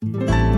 Senle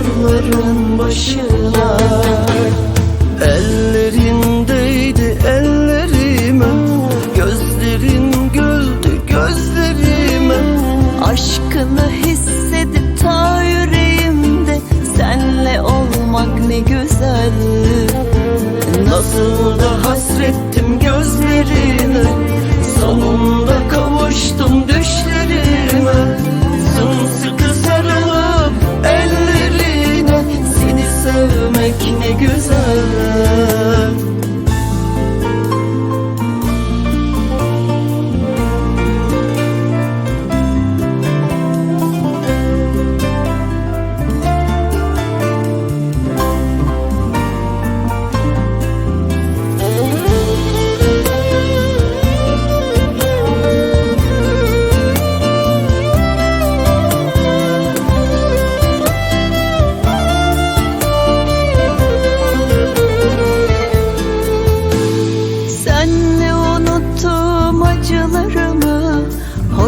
Bekarların başına. Ellerindeydi ellerime ne güzel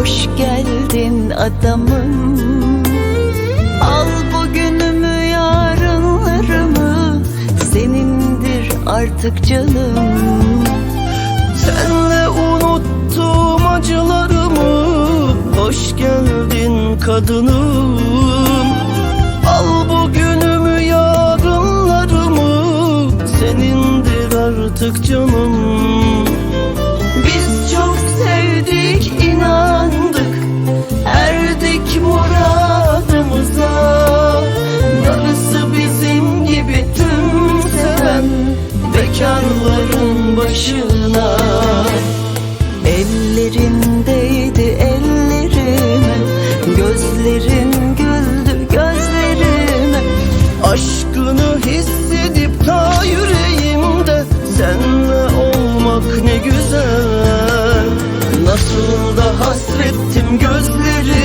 Hoş geldin adamım. Al bugünümü yarınlarımı. Senindir artık canım. Senle unuttum acılarımı. Hoş geldin kadınım. Al bugünümü yarınlarımı. Senindir artık canım Bekarların başına. Ellerindeydi ellerime Gözlerin güldü gözlerime Aşkını hissedip ta yüreğimde Senle olmak ne güzel. Nasıl da hasrettim gözlerine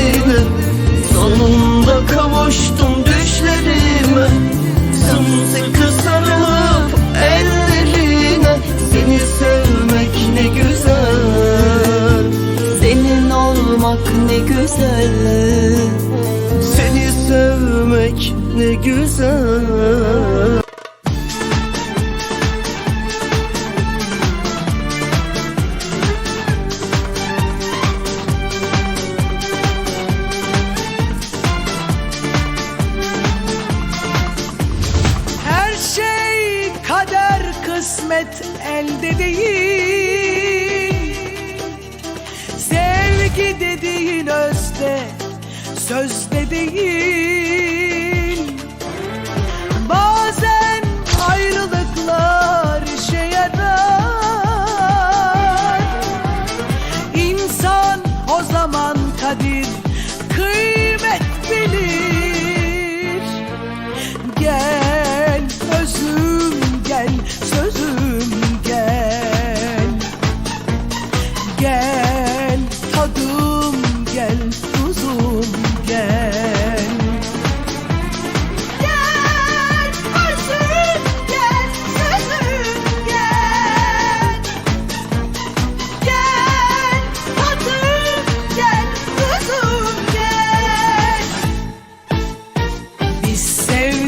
sevmek ne güzel. Her şey kader kısmet elde değil. Sevgi dediğin özde sözde değil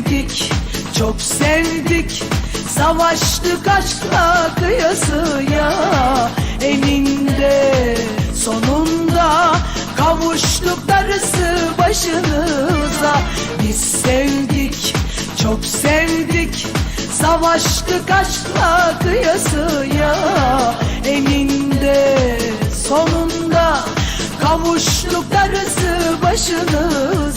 sevdik, çok sevdik. Savaştık aşkla kıyasıya. Eninde sonunda Kavuştuk darısı başınıza. Biz sevdik, çok sevdik. Savaştık aşkla kıyasıya. Eninde sonunda Kavuştuk darısı başınıza.